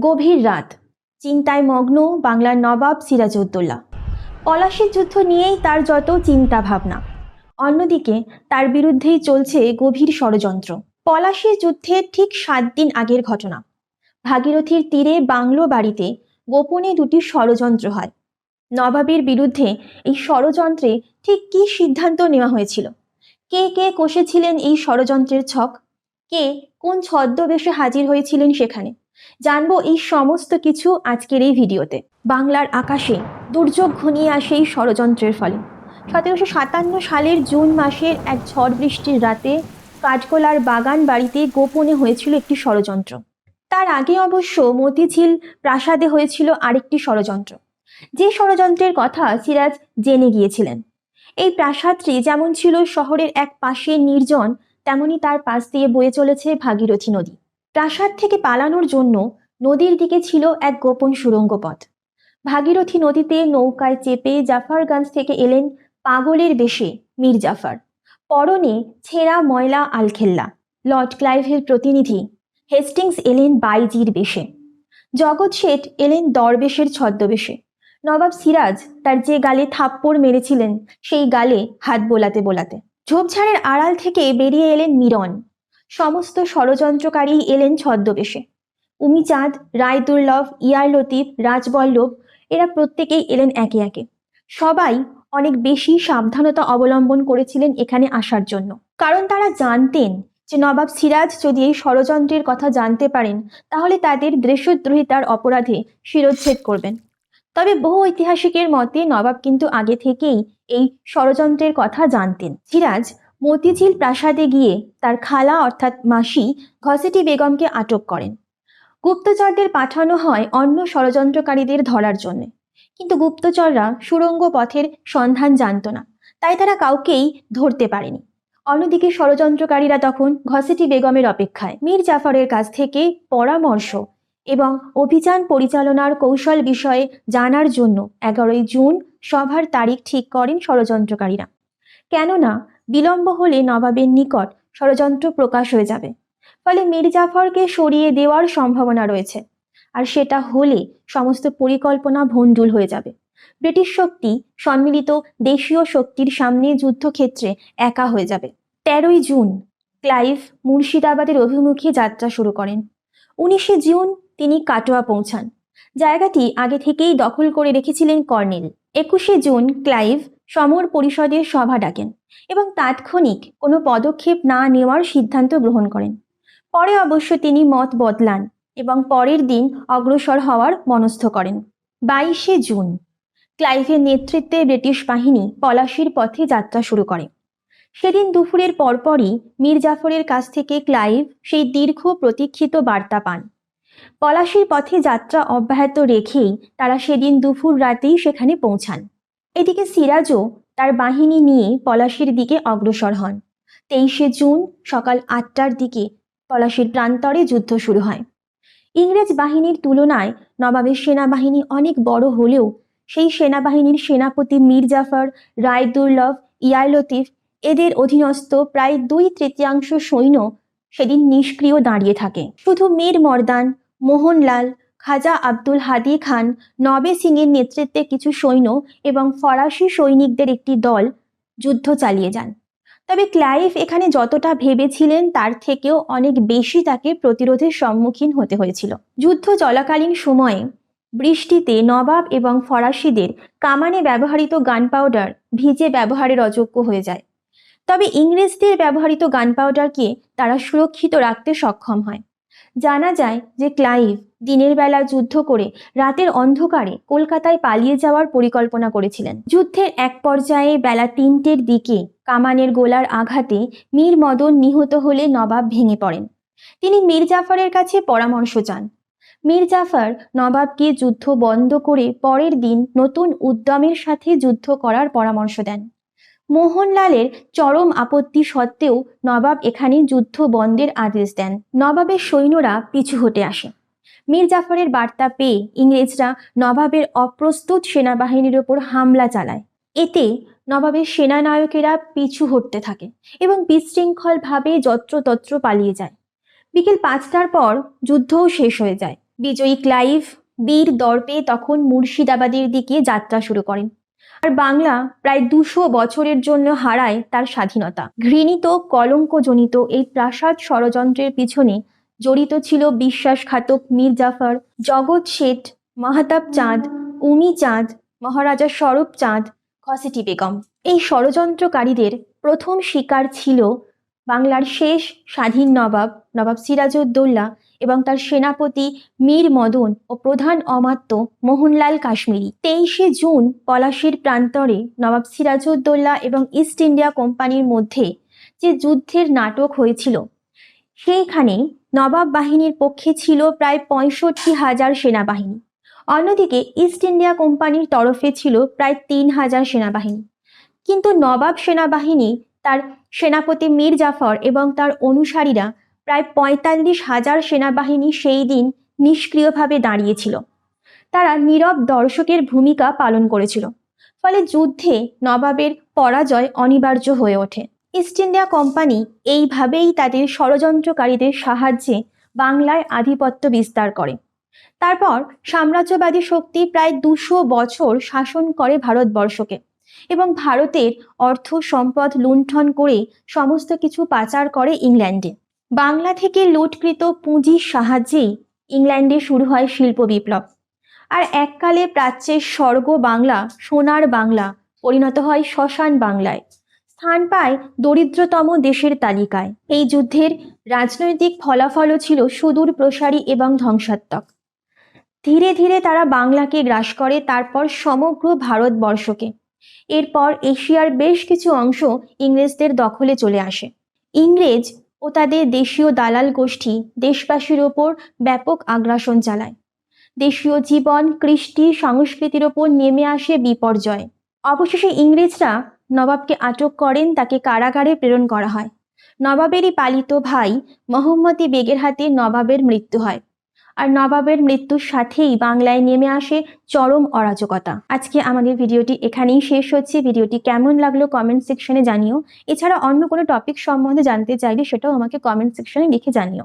গভীর রাত। চিন্তায় মগ্ন বাংলার নবাব সিরাজউদ্দৌলা। পলাশির যুদ্ধ নিয়েই তার যত চিন্তা ভাবনা অন্যদিকে তার বিরুদ্ধেই চলছে গভীর ষড়যন্ত্র। পলাশির যুদ্ধের ঠিক সাত দিন আগের ঘটনা। ভাগীরথীর তীরে বাংলো বাড়িতে গোপনে দুটি ষড়যন্ত্র হয়। নবাবের বিরুদ্ধে এই ষড়যন্ত্রে ঠিক কী সিদ্ধান্ত নেওয়া হয়েছিল? কে কে কষেছিলেন এই ষড়যন্ত্রের ছক? কে কোন ছদ্মবেশে হাজির হয়েছিলেন সেখানে? জানব এই সমস্ত কিছু আজকের এই ভিডিওতে। বাংলার আকাশে দুর্যোগ ঘনিয়ে আসে এই ষড়যন্ত্রের ফলে। সতেরোশো সাতান্ন সালের জুন মাসের এক ঝড় বৃষ্টির রাতে কাঠগোলার বাগান বাড়িতে গোপনে হয়েছিল একটি ষড়যন্ত্র। তার আগে অবশ্য মতিঝিল প্রাসাদে হয়েছিল আরেকটি ষড়যন্ত্র। যে ষড়যন্ত্রের কথা সিরাজ জেনে গিয়েছিলেন। এই প্রাসাদটি যেমন ছিল শহরের এক পাশে নির্জন, তেমনি তার পাশ দিয়ে বয়ে চলেছে ভাগীরথী নদী। প্রাসাদ থেকে পালানোর জন্য নদীর দিকে ছিল এক গোপন সুড়ঙ্গ পথ ভাগীরথী নদীতে নৌকায় চেপে জাফরগঞ্জ থেকে এলেন পাগলের বেশে মীর জাফর। পরনে ছেঁড়া ময়লা আলখেল্লা। লর্ড ক্লাইভের প্রতিনিধি হেস্টিংস এলেন বাইজির বেশে। জগৎ শেঠ এলেন দরবেশের ছদ্মবেশে। নবাব সিরাজ তার যে গালে থাপ্পড় মেরেছিলেন, সেই গালে হাত বোলাতে বোলাতে। ঝোপঝাড়ের আড়াল থেকে বেরিয়ে এলেন মিরন। সমস্ত ষড়যন্ত্রকারী এলেন ছদ্মবেশে। উমিচাঁদ, রায়দুর্লভ, ইয়ার লতিফ, রাজবল্লভ, এরা প্রত্যেকেই এলেন একে একে। সবাই অনেক বেশি সাবধানতা অবলম্বন করেছিলেন এখানে আসার জন্য। কারণ তারা জানতেন যে নবাব সিরাজ যদি এই ষড়যন্ত্রের কথা জানতে পারেন, তাহলে তাদের দেশদ্রোহিতার অপরাধে শিরোচ্ছেদ করবেন। তবে বহু ঐতিহাসিকের মতে নবাব কিন্তু আগে থেকেই এই ষড়যন্ত্রের কথা জানতেন। সিরাজ মতিঝিল প্রাসাদে গিয়ে তার খালা অর্থাৎ মাসি ঘসেটি বেগমকে আটক করেন। গুপ্তচরদের পাঠানো হয় অন্য ষড়যন্ত্রকারীদের ধরার জন্য। কিন্তু গুপ্তচররা সুড়ঙ্গ পথের সন্ধান জানত না, তাই তারা কাউকেই ধরতে পারেনি। অন্যদিকে ষড়যন্ত্রকারীরা তখন ঘসেটি বেগমের অপেক্ষায় মীর জাফরের কাছ থেকে পরামর্শ এবং অভিযান পরিচালনার কৌশল বিষয়ে জানার জন্য এগারোই জুন সভার তারিখ ঠিক করেন ষড়যন্ত্রকারীরা। কেননা বিলম্ব হলে নবাবের নিকট ষড়যন্ত্র প্রকাশ হয়ে যাবে। ফলে মীর জাফরকে সরিয়ে দেওয়ার সম্ভাবনা রয়েছে। আর সেটা হলে সমস্ত পরিকল্পনা ভণ্ডুল হয়ে যাবে। ব্রিটিশ শক্তি সম্মিলিত দেশীয় শক্তির সামনে যুদ্ধক্ষেত্রে একা হয়ে যাবে। তেরোই জুন ক্লাইভ মুর্শিদাবাদের অভিমুখে যাত্রা শুরু করেন। উনিশে জুন তিনি কাটোয়া পৌঁছান। জায়গাটি আগে থেকেই দখল করে রেখেছিলেন কর্নেল। একুশে জুন ক্লাইভ সমর পরিষদের সভা ডাকেন। এবং তাৎক্ষণিক কোনো পদক্ষেপ না নেওয়ার সিদ্ধান্ত গ্রহণ করেন। পরে অবশ্য তিনি মত বদলান এবং পরের দিন অগ্রসর হওয়ার মনস্থ করেন। বাইশে জুন, ক্লাইভের নেতৃত্বে ব্রিটিশ বাহিনী পলাশির পথে যাত্রা শুরু করে। সেদিন দুপুরের পরপরই মীর জাফরের কাছ থেকে ক্লাইভ সেই দীর্ঘ প্রতীক্ষিত বার্তা পান। পলাশির পথে যাত্রা অব্যাহত রেখেই তারা সেদিন দুপুর রাতেই সেখানে পৌঁছান। এদিকে সিরাজও তার বাহিনী নিয়ে পলাশির দিকে অগ্রসর হন। তেইশে জুন সকাল আটটার দিকে পলাশির প্রান্তরে যুদ্ধ শুরু হয়। ইংরেজ বাহিনীর তুলনায় নবাবের সেনাবাহিনী অনেক বড় হলেও সেই সেনাবাহিনীর সেনাপতি মীর জাফর রায়দুর্লভ, ইয়ার লতিফ এদের অধীনস্থ প্রায় দুই তৃতীয়াংশ সৈন্য সেদিন নিষ্ক্রিয় দাঁড়িয়ে থাকে। শুধু মীর মর্দান, মোহনলাল খাজা আব্দুল হাদি খান নবে সিংয়ের নেতৃত্বে কিছু সৈন্য এবং ফরাসি সৈনিকদের একটি দল যুদ্ধ চালিয়ে যান। তবে ক্লাইভ এখানে যতটা ভেবেছিলেন তার থেকেও অনেক বেশি তাকে প্রতিরোধের সম্মুখীন হতে হয়েছিল। যুদ্ধ চলাকালীন সময়ে বৃষ্টিতে নবাব এবং ফরাসিদের কামানে ব্যবহৃত গান পাউডার ভিজে ব্যবহারের অযোগ্য হয়ে যায়। তবে ইংরেজদের ব্যবহৃত গান পাউডারকে তারা সুরক্ষিত রাখতে সক্ষম হয়। জানা যায় যে ক্লাইভ দিনের বেলা যুদ্ধ করে রাতের অন্ধকারে কলকাতায় পালিয়ে যাওয়ার পরিকল্পনা করেছিলেন। যুদ্ধের এক পর্যায়ে বেলা তিনটের দিকে কামানের গোলার আঘাতে মীর মদন নিহত হলে নবাব ভেঙে পড়েন। তিনি মীর জাফরের কাছে পরামর্শ চান। মীর জাফর নবাবকে যুদ্ধ বন্ধ করে পরের দিন নতুন উদ্যমের সাথে যুদ্ধ করার পরামর্শ দেন। মোহনলালের চরম আপত্তি সত্ত্বেও নবাব এখানে যুদ্ধ বন্ধের আদেশ দেন। নবাবের সৈন্যরা পিছু হটে আসে। মীর জাফরের বার্তা পেয়ে ইংরেজরা নবাবের অপ্রস্তুত সেনাবাহিনীর ওপর হামলা চালায়। এতে নবাবের সেনানায়কেরা পিছু হটতে থাকে এবং বিশৃঙ্খলভাবে যত্রতত্র পালিয়ে যায়। বিকেল পাঁচটার পর যুদ্ধও শেষ হয়ে যায়। বিজয়ী ক্লাইভ বীর দর্পে তখন মুর্শিদাবাদের দিকে যাত্রা শুরু করেন। আর বাংলা প্রায় দুশো বছরের জন্য হারায় তার স্বাধীনতা। ঘৃণিত, কলঙ্কজনিত এই প্রাসাদ ষড়যন্ত্রের পিছনে জড়িত ছিল বিশ্বাসঘাতক মীর জাফর, জগৎ শেঠ, মাহাতাব চাঁদ, উমি চাঁদ, মহারাজা স্বরূপ চাঁদ খসেটি বেগম। এই ষড়যন্ত্রকারীদের প্রথম শিকার ছিল বাংলার শেষ স্বাধীন নবাব নবাব সিরাজউদ্দৌলা এবং তার সেনাপতি মীর মদন ও প্রধান অমাত্য মোহনলাল কাশ্মীরি। তেইশে জুন পলাশির প্রান্তরে নবাব সিরাজউদ্দৌলা এবং ইস্ট ইন্ডিয়া কোম্পানির মধ্যে যে যুদ্ধের নাটক হয়েছিল, সেইখানে নবাব বাহিনীর পক্ষে ছিল প্রায় পঁয়ষট্টি হাজার সেনাবাহিনী। অন্যদিকে ইস্ট ইন্ডিয়া কোম্পানির তরফে ছিল প্রায় তিন হাজার সেনাবাহিনী। কিন্তু নবাব সেনাবাহিনী তার সেনাপতি মীর জাফর এবং তার অনুসারীরা প্রায় পঁয়তাল্লিশ হাজার সেনাবাহিনী সেই দিন নিষ্ক্রিয়ভাবে দাঁড়িয়েছিল। তারা নীরব দর্শকের ভূমিকা পালন করেছিল। ফলে যুদ্ধে নবাবের পরাজয় অনিবার্য হয়ে ওঠে। ইস্ট ইন্ডিয়া কোম্পানি এইভাবেই তাদের ষড়যন্ত্রকারীদের সাহায্যে বাংলায় আধিপত্য বিস্তার করে। তারপর সাম্রাজ্যবাদী শক্তি প্রায় দুশো বছর শাসন করে ভারতবর্ষকে এবং ভারতের অর্থ সম্পদ লুণ্ঠন করে সমস্ত কিছু পাচার করে ইংল্যান্ডে। বাংলা থেকে লুটকৃত পুঁজির সাহায্যেই ইংল্যান্ডে শুরু হয় শিল্প বিপ্লব। আর এককালে প্রাচ্যের স্বর্গ বাংলা, সোনার বাংলা পরিণত হয় শ্মশান বাংলায়। স্থান পায় দরিদ্রতম দেশের তালিকায়। এই যুদ্ধের রাজনৈতিক ফলাফলও ছিল সুদূর প্রসারী এবং ধ্বংসাত্মক। ধীরে ধীরে তারা বাংলাকে গ্রাস করে তারপর সমগ্র ভারতবর্ষকে। এরপর এশিয়ার বেশ কিছু অংশ ইংরেজদের দখলে চলে আসে। ইংরেজ ও তাদের দেশীয় দালাল গোষ্ঠী দেশবাসীর ওপর ব্যাপক আগ্রাসন চালায়। দেশীয় জীবন, কৃষ্টি, সংস্কৃতির ওপর নেমে আসে বিপর্যয়। অবশেষে ইংরেজরা নবাবকে আটক করেন, তাকে কারাগারে প্রেরণ করা হয়। নবাবেরই পালিত ভাই মোহাম্মদী বেগের হাতে নবাবের মৃত্যু হয়। আর নবাবের মৃত্যুর সাথেই বাংলায় নেমে আসে চরম অরাজকতা। আজকে আমাদের ভিডিওটি এখানেই শেষ হচ্ছে। ভিডিওটি কেমন লাগল কমেন্ট সেকশনে জানিও। এছাড়া অন্য কোনো টপিক সম্বন্ধে জানতে চাইলে সেটাও আমাকে কমেন্ট সেকশনে লিখে জানিও।